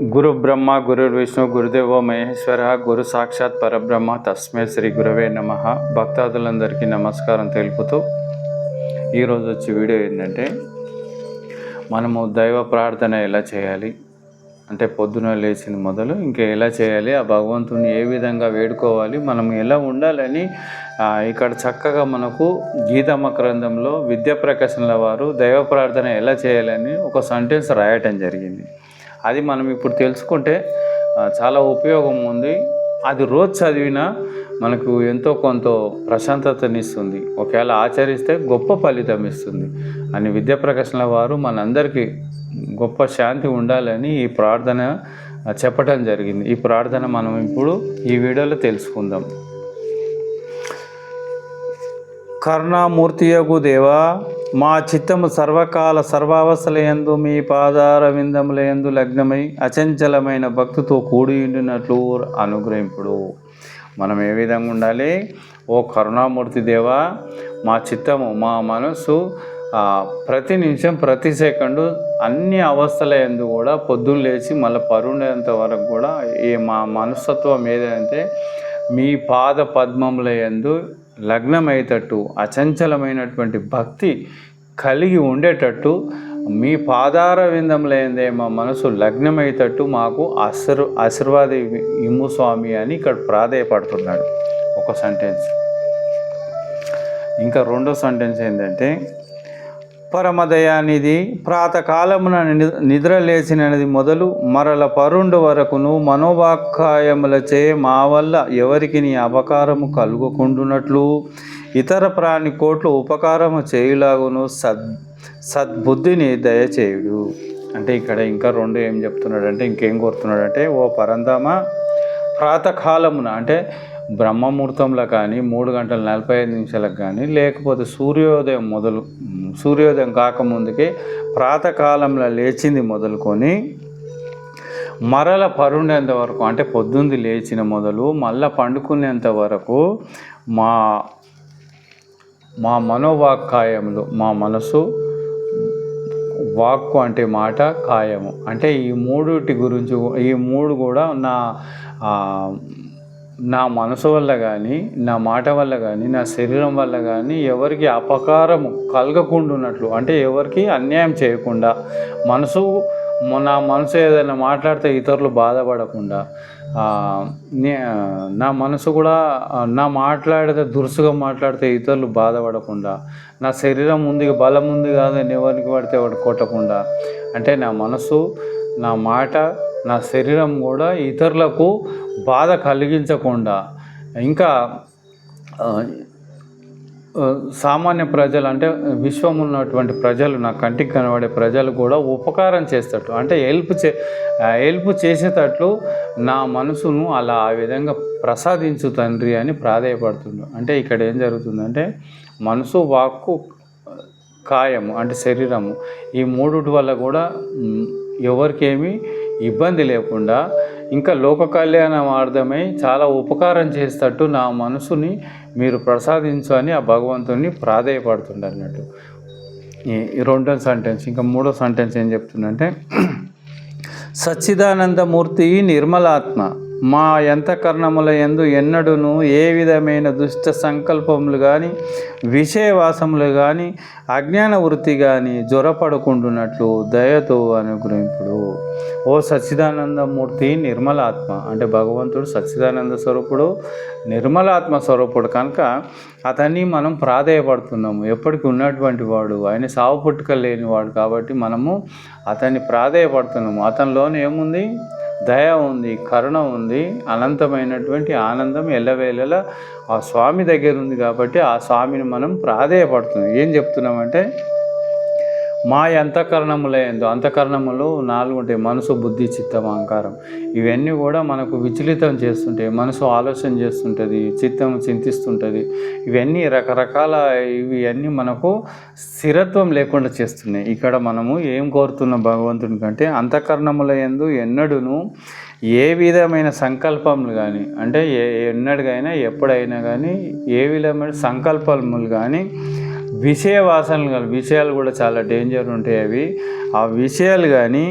గురు బ్రహ్మ గురు విష్ణు గురుదేవ మహేశ్వర గురు సాక్షాత్ పరబ్రహ్మ తస్మే శ్రీ గురవే నమ. భక్తాదులందరికీ నమస్కారం తెలుపుతూ ఈరోజు వచ్చి వీడియో ఏంటంటే మనము దైవ ప్రార్థన ఎలా చేయాలి? అంటే పొద్దున లేచిన మొదలు ఇంకా ఎలా చేయాలి? ఆ భగవంతుని ఏ విధంగా వేడుకోవాలి? మనం ఎలా ఉండాలని ఇక్కడ చక్కగా మనకు గీతమ్మ గ్రంథంలో విద్యా ప్రకాశనల వారు దైవ ప్రార్థన ఎలా చేయాలని ఒక సెంటెన్స్ రాయటం జరిగింది. అది మనం ఇప్పుడు తెలుసుకుంటే చాలా ఉపయోగం ఉంది. అది రోజు చదివినా మనకు ఎంతో కొంత ప్రశాంతతనిస్తుంది ఒకవేళ ఆచరిస్తే గొప్ప ఫలితం ఇస్తుంది. అని విద్యా ప్రకాశనల వారు మనందరికీ గొప్ప శాంతి ఉండాలని ఈ ప్రార్థన చెప్పడం చెప్పటం జరిగింది. ఈ ప్రార్థన మనం ఇప్పుడు ఈ వీడియోలో తెలుసుకుందాం. కరుణామూర్తియగు దేవా మా చిత్తము సర్వకాల సర్వావస్థలయందు మీ పాదారవిందములయందు లగ్నమై అచంచలమైన భక్తితో కూడి ఉండినట్లు అనుగ్రహింపుడు. మనం ఏ విధంగా ఉండాలి? ఓ కరుణామూర్తి దేవా మా చిత్తము మా మనస్సు ప్రతి నిమిషం ప్రతి సెకండు అన్ని అవస్థల ఎందు కూడా పొద్దున్న లేచి మళ్ళీ పరుండేంత వరకు కూడా ఈ మా మనస్తత్వం ఏదంటే మీ పాద పద్మముల యందు లగ్నమయ్యేటట్టు అచంచలమైనటువంటి భక్తి కలిగి ఉండేటట్టు మీ పాదార విందములైందే మా మనసు లగ్నమయ్యేటట్టు మాకు ఆశీర్ ఆశీర్వాద ఇమ్ము స్వామి అని ఇక్కడ ప్రాధేయపడుతున్నాడు. ఒక సెంటెన్స్ ఇంకా రెండో సెంటెన్స్ ఏంటంటే పరమదయానిది ప్రాతకాలమున నిద్రలేచినది నిద్ర లేచినది మొదలు మరల పరుండు వరకును మనోవాక్కాయములచే మా వల్ల ఎవరికి నీ అపకారము కలుగుకుండునట్లు. ఇతర ప్రాణి కోట్లు ఉపకారము చేయులాగును సద్ సద్బుద్ధిని దయచేయుడు. అంటే ఇక్కడ ఇంకా రెండు ఏం చెప్తున్నాడంటే ఇంకేం కోరుతున్నాడంటే ఓ పరంధామ ప్రాతకాలమున అంటే బ్రహ్మముహూర్తంలో కానీ మూడు గంటల నలభై ఐదు నిమిషాలకు కానీ లేకపోతే సూర్యోదయం మొదలు సూర్యోదయం కాకముందుకే ప్రాతకాలంలో లేచింది మొదలుకొని మరల పరుండేంత వరకు అంటే పొద్దుంది లేచిన మొదలు మళ్ళా పండుకునేంత వరకు మా మా మనోవాక్కాయములు మా మనసు వాక్కు అంటే మాట కాయము. అంటే ఈ మూడుటి గురించి ఈ మూడు కూడా నా నా మనసు వల్ల కానీ నా మాట వల్ల కానీ నా శరీరం వల్ల కానీ ఎవరికి అపకారము కలగకుండాన్నట్లు అంటే ఎవరికి అన్యాయం చేయకుండా మనసు నా మనసు ఏదైనా మాట్లాడితే ఇతరులు బాధపడకుండా నే- నా మనసు కూడా నా మాట్లాడితే దురుసుగా మాట్లాడితే ఇతరులు బాధపడకుండా నా శరీరం ఉంది బలం ఉంది కాదని ఎవరికి పడితే వాడు కొట్టకుండా అంటే నా మనసు నా మాట నా శరీరం కూడా ఇతరులకు బాధ కలిగించకుండా ఇంకా సామాన్య ప్రజలు అంటే విశ్వం ఉన్నటువంటి ప్రజలు నా కంటికి కనబడే ప్రజలు కూడా ఉపకారం చేస్తట్టు అంటే హెల్ప్ చే హెల్ప్ చేసేటట్లు నా మనసును అలా ఆ విధంగా ప్రసాదించు తండ్రి అని ప్రాధేయపడుతున్నాడు అంటే ఇక్కడ ఏం జరుగుతుందంటే మనసు వాక్కు కాయము అంటే శరీరము ఈ మూడు వల్ల కూడా ఎవరికేమీ ఇబ్బంది లేకుండా ఇంకా లోక కళ్యాణార్థమై చాలా ఉపకారం చేసేటట్టు నా మనసుని మీరు ప్రసాదించు అని ఆ భగవంతుని ప్రాధేయపడుతుండ అన్నట్టు ఈ ఈ రెండో సెంటెన్స్ ఇంకా మూడో సెంటెన్స్ ఏం చెప్తుందంటే సచ్చిదానందమూర్తి నిర్మలాత్మ. మా ఎంతకరణముల ఎందు ఎన్నడూను ఏ విధమైన దుష్ట సంకల్పములు కానీ విషయవాసములు కానీ అజ్ఞాన వృత్తి కానీ జ్వరపడుకుంటున్నట్లు దయతో అనుగ్రహింపుడు. ఓ సచ్చిదానందమూర్తి నిర్మలాత్మ అంటే భగవంతుడు సచ్చిదానంద స్వరూపుడు నిర్మలాత్మ స్వరూపుడు. కనుక అతన్ని మనం ప్రాధేయపడుతున్నాము. ఎప్పటికీ ఉన్నటువంటి వాడు. ఆయన సావు పుట్టుక లేనివాడు కాబట్టి మనము అతన్ని ప్రాధేయపడుతున్నాము. అతనిలోనే ఏముంది? దయ ఉంది కరుణ ఉంది అనంతమైనటువంటి ఆనందం ఎల్లవేళలా ఆ స్వామి దగ్గర ఉంది కాబట్టి ఆ స్వామిని మనం ప్రాధేయపడుతుంది ఏం చెప్తున్నామంటే మా అంతఃకరణములేందు అంతఃకరణములు నాలుగు ఉంటాయి మనసు బుద్ధి చిత్తం అహంకారం. ఇవన్నీ కూడా మనకు విచలితం చేస్తుంటాయి మనసు ఆలోచన చేస్తుంటుంది చిత్తం చింతిస్తుంటుంది. ఇవన్నీ రకరకాల ఇవి అన్నీ మనకు స్థిరత్వం లేకుండా చేస్తున్నాయి. ఇక్కడ మనము ఏం కోరుతున్న భగవంతుని కంటే? అంతఃకరణముల ఎందు ఎన్నడూను ఏ విధమైన సంకల్పములు కానీ అంటే ఏ ఎన్నడికైనా ఎప్పుడైనా కానీ ఏ విధమైన సంకల్పములు కానీ విషయ వాసనలు కానీ విషయాలు కూడా చాలా డేంజర్ ఉంటాయి అవి. ఆ విషయాలు కానీ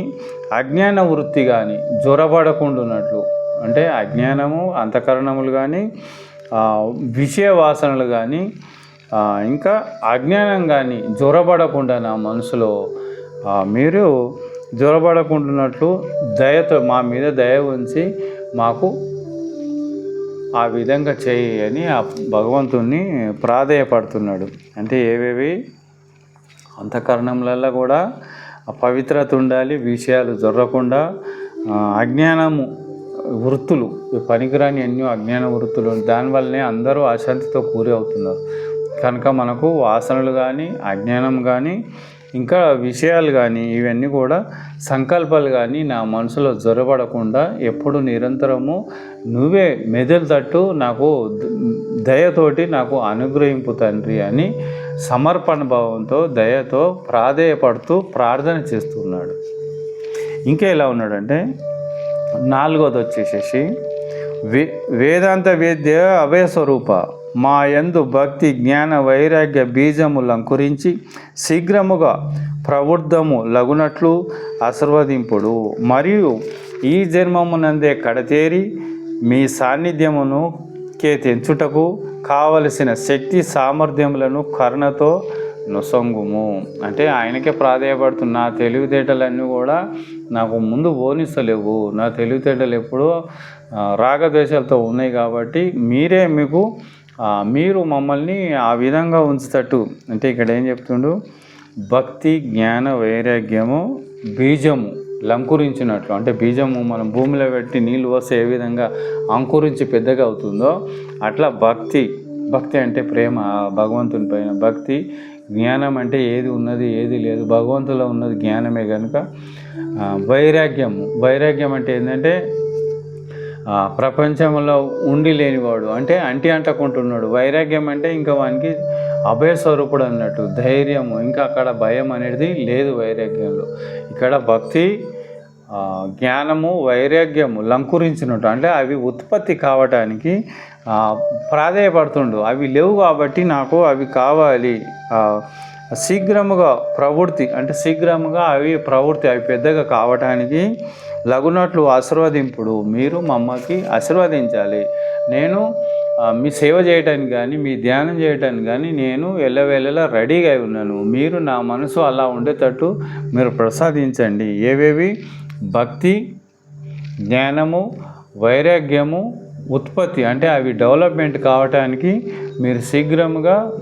అజ్ఞాన వృత్తి కానీ జ్వరపడకుండా ఉన్నట్లు అంటే అజ్ఞానము అంతఃకరణములు కానీ విషయ వాసనలు కానీ ఇంకా అజ్ఞానం కానీ జ్వరపడకుండా నా మనసులో మీరు జ్వరపడకుండాన్నట్లు దయతో మా మీద దయ ఉంచి మాకు ఆ విధంగా చేయి అని ఆ భగవంతుణ్ణి ప్రాధేయపడుతున్నాడు. అంటే ఏవేవి? అంతఃకరణంలలో కూడా పవిత్రత ఉండాలి విషయాలు జరగకుండా అజ్ఞానము వృత్తులు పనికిరాని ఎన్నో అజ్ఞాన వృత్తులు దానివల్లనే అందరూ అశాంతితో కూరి అవుతున్నారు. కనుక మనకు వాసనలు కానీ అజ్ఞానం కానీ ఇంకా విషయాలు కానీ ఇవన్నీ కూడా సంకల్పాలు కానీ నా మనసులో జ్వరపడకుండా ఎప్పుడు నిరంతరము నువ్వే మెదలు తట్టు నాకు దయతోటి నాకు అనుగ్రహింపు తండ్రి అని సమర్పణ భావంతో దయతో ప్రాధేయపడుతూ ప్రార్థన చేస్తున్నాడు. ఇంకా ఎలా ఉన్నాడంటే నాలుగోది వచ్చేసేసి వే వేదాంత వేద్య అభయస్వరూప మా యందు భక్తి జ్ఞాన వైరాగ్య బీజములంకురించి శీఘ్రముగా ప్రవృద్ధము లగునట్లు ఆశీర్వదింపుడు. మరియు ఈ జన్మమునందే కడతేరి మీ సాన్నిధ్యమును కే తెంచుటకు కావలసిన శక్తి సామర్థ్యములను కరుణతో నొసంగుము. అంటే ఆయనకే ప్రాధేయపడుతున్న నా తెలివితేటలన్నీ కూడా నాకు ముందు ఓనిస్తలేవు నా తెలివితేటలు ఎప్పుడూ రాగద్వేషాలతో ఉన్నాయి కాబట్టి మీరే మీకు మీరు మమ్మల్ని ఆ విధంగా ఉంచుతట్టు. అంటే ఇక్కడ ఏం చెప్తుండు? భక్తి జ్ఞాన వైరాగ్యము బీజము. లంకురించినట్లు. అంటే బీజము మనం భూమిలో పెట్టి నీళ్ళు వస్తే ఏ విధంగా అంకురించి పెద్దగా అవుతుందో అట్లా భక్తి భక్తి అంటే ప్రేమ భగవంతుని పైన భక్తి జ్ఞానం అంటే ఏది ఉన్నది ఏది లేదు. భగవంతులో ఉన్నది జ్ఞానమే కనుక వైరాగ్యము. వైరాగ్యం అంటే ఏంటంటే ప్రపంచంలో ఉండి లేనివాడు అంటే అంటి అంటకుంటున్నాడు. వైరాగ్యం అంటే ఇంకా వానికి అభయస్వరూపుడు అన్నట్టు ధైర్యము. ఇంకా అక్కడ భయం అనేది లేదు వైరాగ్యంలో. ఇక్కడ భక్తి జ్ఞానము వైరాగ్యము లంకురించినట్టు. అంటే అవి ఉత్పత్తి కావటానికి ఆ, ప్రాధేయపడుతుండు. అవి లేవు కాబట్టి నాకు అవి కావాలి. శీఘ్రముగా ప్రవృత్తి అంటే శీఘ్రముగా అవి ప్రవృత్తి అవి పెద్దగా కావటానికి లగునట్లు ఆశీర్వదింపుడు. మీరు మమ్మకి ఆశీర్వదించాలి. నేను మీ సేవ చేయటానికి కానీ మీ ధ్యానం చేయటానికి కానీ నేను ఎల్లవేళలా రెడీగా అయి ఉన్నాను. మీరు నా మనసు అలా ఉండేటట్టు మీరు ప్రసాదించండి. ఏవేవి? భక్తి జ్ఞానము వైరాగ్యము ఉత్పత్తి అంటే అవి డెవలప్మెంట్ కావటానికి మీరు శీఘ్రముగా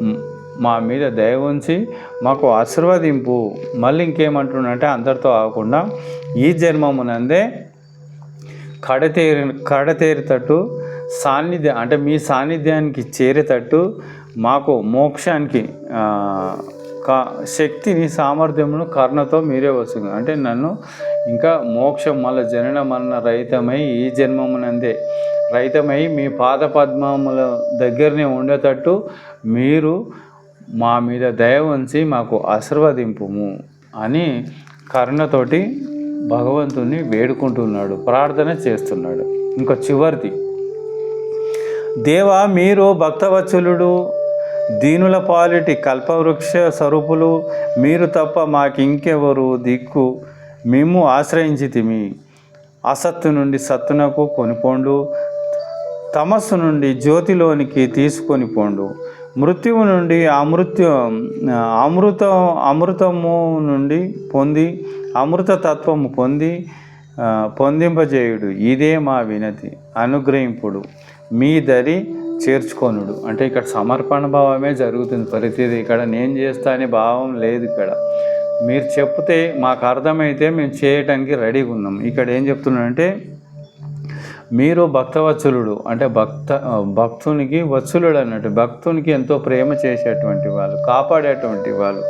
మా మీద దయ ఉంచి మాకు ఆశీర్వదింపు. మళ్ళీ ఇంకేమంటున్నంటే అందరితో ఆగకుండా ఈ జన్మమునందే కడతేరి కడతేరేటట్టు సాన్నిధ్యం అంటే మీ సాన్నిధ్యానికి చేరేటట్టు మాకు మోక్షానికి కా శక్తిని సామర్థ్యమును కర్ణతో మీరే వస్తుంది అంటే నన్ను ఇంకా మోక్షం మళ్ళీ జనన మరణ రహితమై ఈ జన్మమునందే. రహితమై మీ పాద పద్మముల దగ్గరనే ఉండేటట్టు మీరు మా మీద దయ ఉంచి మాకు ఆశీర్వదింపుము అని కరుణతోటి భగవంతుని వేడుకుంటున్నాడు ప్రార్థన చేస్తున్నాడు. ఇంకా చివరిది. దేవా మీరు భక్తవత్సలుడు దీనుల పాలిటి కల్పవృక్ష స్వరూపులు మీరు తప్ప మాకింకెవరు దిక్కు? మేము ఆశ్రయించితిమి. అసత్తు నుండి సత్తునకు కొనిపోండు. తమస్సు నుండి జ్యోతిలోనికి తీసుకొని పోండు. మృత్యువు నుండి అమృత్యు అమృతం అమృతము నుండి పొంది అమృత తత్వము పొంది పొందింపజేయుడు. ఇదే మా వినతి. అనుగ్రహింపుడు. మీ దరి చేర్చుకొనుడు. అంటే ఇక్కడ సమర్పణ భావమే జరుగుతుంది. ప్రతిదీ ఇక్కడ నేను చేస్తా అనే భావం లేదు ఇక్కడ. మీరు చెప్తే మాకు అర్థమైతే మేము చేయటానికి రెడీగా ఉన్నాం. ఇక్కడ ఏం చెప్తున్నాడంటే మీరు భక్తవత్సలుడు అంటే భక్త భక్తునికి వత్సలుడు అన్నట్టు భక్తునికి ఎంతో ప్రేమ చేసేటువంటి వాళ్ళు కాపాడేటువంటి వాళ్ళు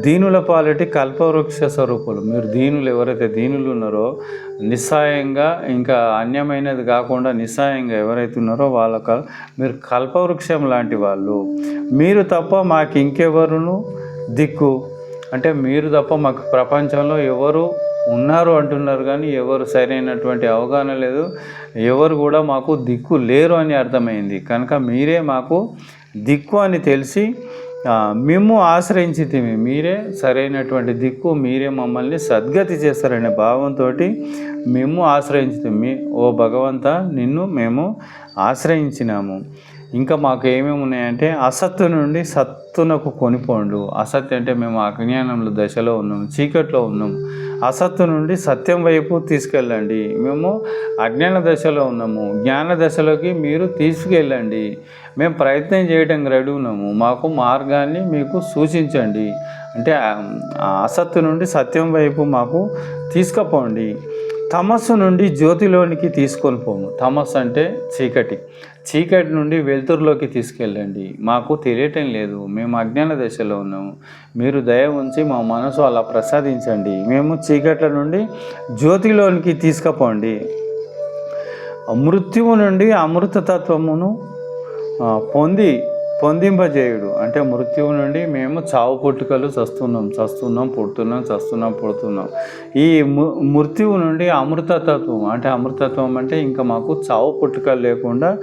దీనుల పాలిటి కల్పవృక్ష స్వరూపులు. మీరు దీనులు ఎవరైతే దీనులు ఉన్నారో నిస్సాయంగా ఇంకా అన్యమైనది కాకుండా నిస్సాయంగా ఎవరైతే ఉన్నారో వాళ్ళ కల్ మీరు కల్పవృక్షం లాంటి వాళ్ళు. మీరు తప్ప మాకు ఇంకెవరును? దిక్కు. అంటే మీరు తప్ప మాకు ప్రపంచంలో ఎవరు ఉన్నారు అంటున్నారు కానీ ఎవరు సరైనటువంటి అవగాహన లేదు. ఎవరు కూడా మాకు దిక్కు లేరు అని అర్థమైంది. కనుక మీరే మాకు దిక్కు అని తెలిసి మేము ఆశ్రయించితిమి. మీరే సరైనటువంటి దిక్కు మీరే మమ్మల్ని సద్గతి చేస్తారనే భావంతో మేము ఆశ్రయించితిమి. ఓ భగవంత నిన్ను మేము ఆశ్రయించినాము. ఇంకా మాకు ఏమేమి ఉన్నాయంటే అసత్తు నుండి సత్తునకు కొనిపోండు. అసత్తు అంటే మేము అజ్ఞానంలో దశలో ఉన్నాం చీకట్లో ఉన్నాం. అసత్తు నుండి సత్యం వైపు తీసుకెళ్ళండి. మేము అజ్ఞాన దశలో ఉన్నాము. జ్ఞాన దశలోకి మీరు తీసుకెళ్ళండి. మేము ప్రయత్నం చేయడం రెడీ ఉన్నాము. మాకు మార్గాన్ని మీకు సూచించండి. అంటే అసత్తు నుండి సత్యం వైపు మాకు తీసుకుపోండి. తమస్సు నుండి జ్యోతిలోనికి తీసుకొని పోము. తమస్సు అంటే చీకటి. చీకటి నుండి వెలుతురులోకి తీసుకెళ్ళండి. మాకు తెలియటం లేదు. మేము అజ్ఞాన దశలో ఉన్నాము. మీరు దయ ఉంచి మా మనసు అలా ప్రసాదించండి. మేము చీకట్ల నుండి జ్యోతిలోనికి తీసుకుపోండి. మృత్యువు నుండి అమృతతత్వమును పొంది పొందింపజేయుడు అంటే మృత్యువు నుండి మేము చావు పుట్టుకలు చస్తున్నాం చస్తున్నాం పుడుతున్నాం చస్తున్నాం పుడుతున్నాం. ఈ మృ మృత్యువు నుండి అమృతతత్వం అంటే అమృతత్వం అంటే ఇంకా మాకు చావు పుట్టుకలు లేకుండా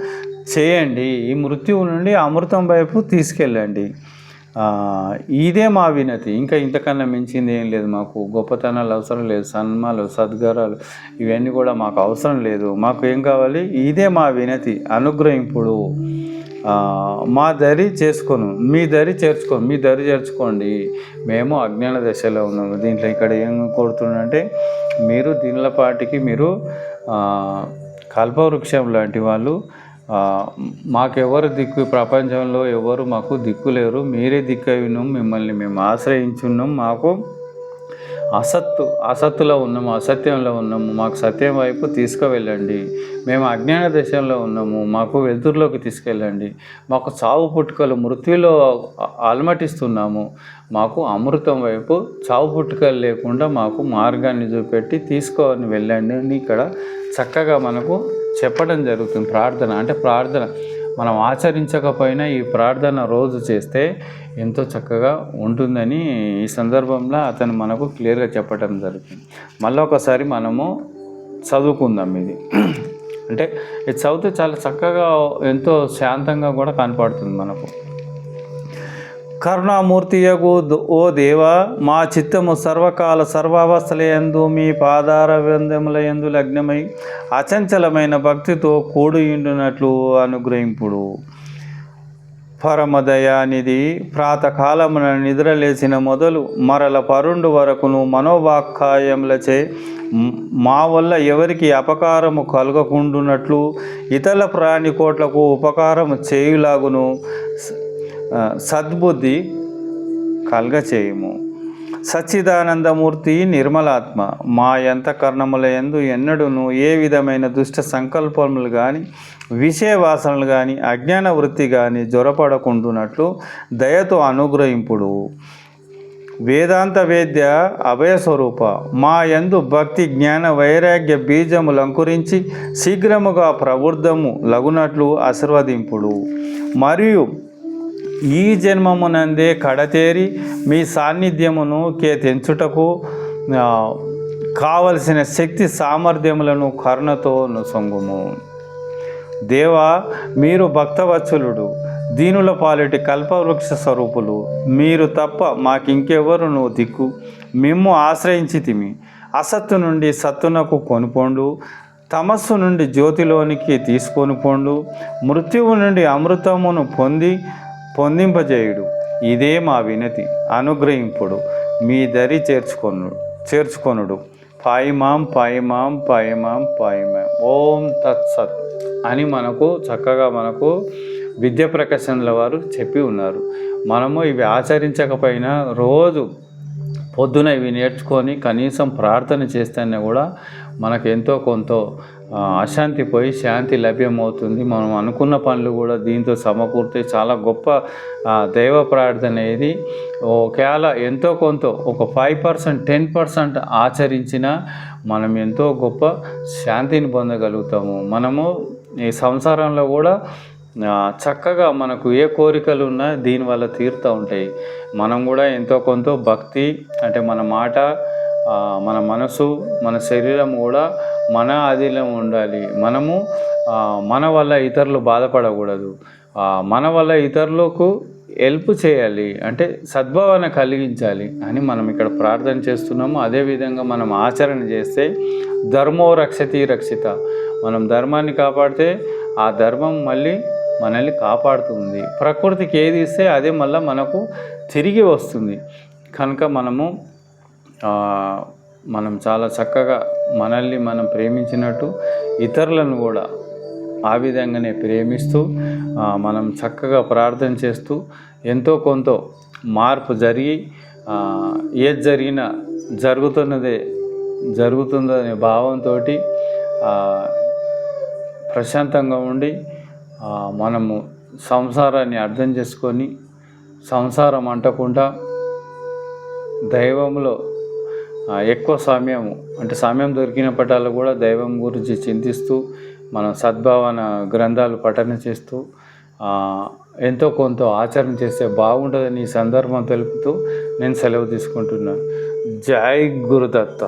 చేయండి. ఈ మృత్యువు నుండి అమృతం వైపు తీసుకెళ్ళండి. ఇదే మా వినతి. ఇంకా ఇంతకన్నా మించింది ఏం లేదు మాకు. గొప్పతనాలు అవసరం లేదు. సన్మాలు సద్గారాలు ఇవన్నీ కూడా మాకు అవసరం లేదు. మాకు ఏం కావాలి? ఇదే మా వినతి. అనుగ్రహింపుడు. మా దరి చేసుకోను మీ దరి చేర్చుకోను మీ దరి చేర్చుకోండి. మేము అజ్ఞాన దశలో ఉన్నాము. దీంట్లో ఇక్కడ ఏం కోరుతుందంటే మీరు దీనిల పాటికి మీరు కల్పవృక్షం లాంటి వాళ్ళు మాకెవరు దిక్కు ప్రపంచంలో ఎవరు మాకు దిక్కు లేరు. మీరే దిక్కు అయినాం మిమ్మల్ని మేము ఆశ్రయించున్నాం. మాకు అసత్తు అసత్తులో ఉన్నాము అసత్యంలో ఉన్నాము. మాకు సత్యం వైపు తీసుకువెళ్ళండి. మేము అజ్ఞాన దేశంలో ఉన్నాము. మాకు వెలుతురులోకి తీసుకెళ్ళండి. మాకు చావు పుట్టుకలు మృత్యులో అలమటిస్తున్నాము. మాకు అమృతం వైపు చావు పుట్టుకలు లేకుండా మాకు మార్గాన్ని చూపెట్టి తీసుకొని వెళ్ళండి అని ఇక్కడ చక్కగా మనకు చెప్పడం జరుగుతుంది. ప్రార్థన అంటే ప్రార్థన. మనం ఆచరించకపోయినా ఈ ప్రార్థన రోజు చేస్తే ఎంతో చక్కగా ఉంటుందని ఈ సందర్భంలో అతను మనకు క్లియర్గా చెప్పడం జరుగుతుంది మళ్ళీ ఒకసారి మనము చదువుకుందాం ఇది. అంటే ఇది చదివితే చాలా చక్కగా ఎంతో శాంతంగా కూడా కనపడుతుంది మనకు. కరుణామూర్తియగు ఓ దేవ మా చిత్తము సర్వకాల సర్వావస్థలయందు మీ పాదార విందముల యందు లగ్నమై అచంచలమైన భక్తితో కూడియుండునట్లు అనుగ్రహింపుడు. పరమదయానిధి ప్రాతకాలమున నిద్రలేసిన మొదలు మరల పరుండు వరకును మనోవాక్కాయములచే మా వల్ల ఎవరికి అపకారము కలగకుండునట్లు ఇతర ప్రాణికోట్లకు ఉపకారము చేయులాగును. సద్బుద్ధి ఆ, సద్బుద్ధి సచ్చిదానందమూర్తి నిర్మలాత్మ మా ఎంత కర్ణముల ఎందు ఎన్నడూను ఏ విధమైన దుష్ట సంకల్పములు కానీ విషయ వాసనలు కానీ అజ్ఞాన వృత్తి కానీ జ్వరపడకుండునట్లు దయతో అనుగ్రహింపుడు. వేదాంత వేద్య అభయస్వరూప మా యందు భక్తి జ్ఞాన వైరాగ్య బీజములు అంకురించి శీఘ్రముగా ప్రవృద్ధము లగునట్లు ఆశీర్వదింపుడు. మరియు ఈ జన్మమునందే కడతేరి మీ సాన్నిధ్యమును కే తెంచుటకు కావలసిన శక్తి సామర్థ్యములను కరుణతో నొసొంగుము. దేవా మీరు భక్తవత్సలుడు దీనుల పాలిటి కల్పవృక్ష స్వరూపులు మీరు తప్ప మాకింకెవరును దిక్కు. మేము ఆశ్రయించితిమి అసత్తు నుండి సత్తునకు కొనుపోండు. తమస్సు నుండి జ్యోతిలోనికి తీసుకొని పోండు మృత్యువు నుండి అమృతమును పొంది పొందింపజేయుడు ఇదే మా వినతి. అనుగ్రహింపుడు. మీ దరి చేర్చుకొను చేర్చుకొనుడు. పాయిమాం పాయిమాం పాయిమాం పాయిమాం. ఓం తత్సత్ అని మనకు చక్కగా మనకు విద్య ప్రకాశనల వారు చెప్పి ఉన్నారు. మనము ఇవి ఆచరించకపోయినా రోజు పొద్దున ఇవి నేర్చుకొని కనీసం ప్రార్థన చేస్తేనే కూడా మనకు ఎంతో కొంత అశాంతి పోయి శాంతి లభ్యమవుతుంది. మనం అనుకున్న పనులు కూడా దీంతో సమకూర్తే చాలా గొప్ప దైవ ప్రార్థన ఇది. ఒకవేళ ఎంతో కొంత ఒక ఫైవ్ పర్సెంట్ టెన్ పర్సెంట్ ఆచరించినా మనం ఎంతో గొప్ప శాంతిని పొందగలుగుతాము. మనము ఈ సంసారంలో కూడా చక్కగా మనకు ఏ కోరికలు ఉన్నా దీనివల్ల తీరుతూ ఉంటాయి. మనం కూడా ఎంతో కొంత భక్తి అంటే మన మాట మన మనసు మన శరీరం కూడా మన ఆధీనం ఉండాలి. మనము మన వల్ల ఇతరులు బాధపడకూడదు. మన వల్ల ఇతరులకు హెల్ప్ చేయాలి. అంటే సద్భావన కలిగించాలి అని మనం ఇక్కడ ప్రార్థన చేస్తున్నాము. అదేవిధంగా మనం ఆచరణ చేస్తే ధర్మో రక్షతి రక్షిత. మనం ధర్మాన్ని కాపాడితే ఆ ధర్మం మళ్ళీ మనల్ని కాపాడుతుంది. ప్రకృతికి ఏది ఇస్తే అదే మళ్ళీ మనకు తిరిగి వస్తుంది. కనుక మనము మనం చాలా చక్కగా మనల్ని మనం ప్రేమించినట్టు ఇతరులను కూడా ఆ విధంగానే ప్రేమిస్తూ మనం చక్కగా ప్రార్థన చేస్తూ ఎంతో కొంత మార్పు జరిగి ఏది జరిగినా జరుగుతున్నదే జరుగుతుందనే భావంతో ప్రశాంతంగా ఉండి మనము సంసారాన్ని అర్థం చేసుకొని సంసారం అంటకుండా దైవంలో ఎక్కువ సామ్యము అంటే సమయం పటాలు కూడా దైవం గురించి చింతిస్తూ మనం సద్భావన గ్రంథాలు పఠన చేస్తూ ఎంతో కొంత ఆచరణ చేస్తే బాగుంటుందని ఈ సందర్భం తెలుపుతూ నేను సెలవు తీసుకుంటున్నాను. జై గురుదత్త.